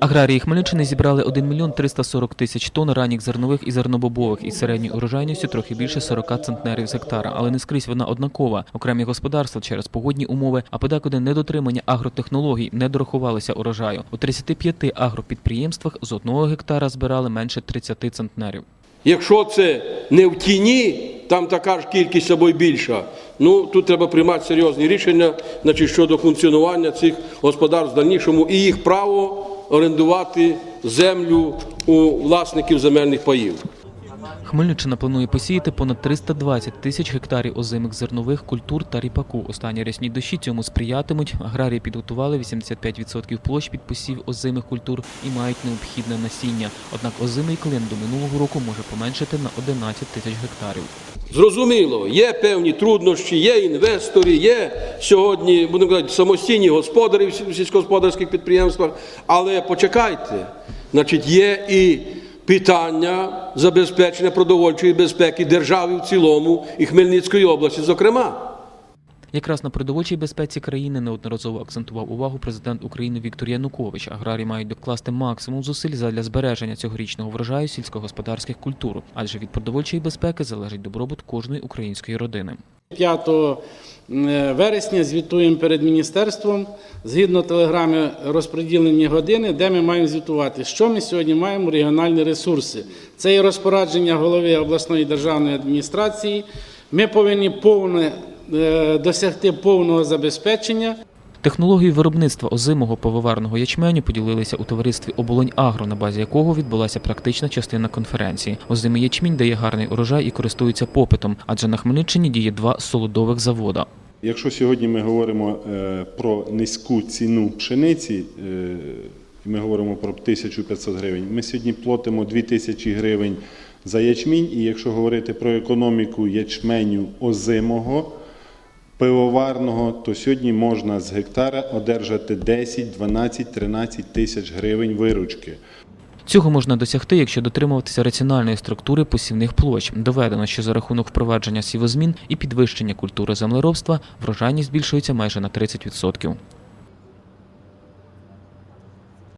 Аграрії Хмельниччини зібрали 1 мільйон 340 тисяч тонн ранніх зернових і зернобобових із середньою урожайністю трохи більше 40 центнерів з гектара, але не скрізь вона однакова. Окремі господарства через погодні умови, а подекуди недотримання агротехнологій не дорахувалися урожаю. У 35 агропідприємствах з одного гектара збирали менше 30 центнерів. Якщо це не в тіні, там така ж кількість або й більша. Ну тут треба приймати серйозні рішення, значить, щодо функціонування цих господарств в дальнішому і їх право орендувати землю у власників земельних паїв. Хмельниччина планує посіяти понад 320 тисяч гектарів озимих зернових культур та ріпаку. Останні рясні дощі цьому сприятимуть. Аграрії підготували 85% площ під посів озимих культур і мають необхідне насіння. Однак озимий клин до минулого року може поменшити на 11 тисяч гектарів. Зрозуміло, є певні труднощі, є інвестори, є сьогодні, будемо казати, самостійні господарі в сільськогосподарських підприємствах, але почекайте, значить, є і питання забезпечення продовольчої безпеки держави в цілому і Хмельницької області, зокрема. Якраз на продовольчій безпеці країни неодноразово акцентував увагу президент України Віктор Янукович. Аграрії мають докласти максимум зусиль задля збереження цьогорічного врожаю сільськогосподарських культур, адже від продовольчої безпеки залежить добробут кожної української родини. 5 вересня звітуємо перед міністерством згідно телеграми розподілені години, де ми маємо звітувати. Що ми сьогодні маємо? Регіональні ресурси. Це є розпорядження голови обласної державної адміністрації. Ми повинні повне, е, досягти повного забезпечення. Технологію виробництва озимого повиварного ячменю поділилися у товаристві Оболонь Агро, на базі якого відбулася практична частина конференції. Озимий ячмінь дає гарний урожай і користується попитом, адже на Хмельниччині діє два солодових завода. Якщо сьогодні ми говоримо е, про низьку ціну пшениці, е, ми говоримо про 1500 гривень, ми сьогодні платимо 2000 гривень за ячмінь, і якщо говорити про економіку ячменю озимого, пивоварного, то сьогодні можна з гектара одержати 10, 12, 13 тисяч гривень виручки. Цього можна досягти, якщо дотримуватися раціональної структури посівних площ. Доведено, що за рахунок впровадження сівозмін і підвищення культури землеробства врожайність збільшується майже на 30%.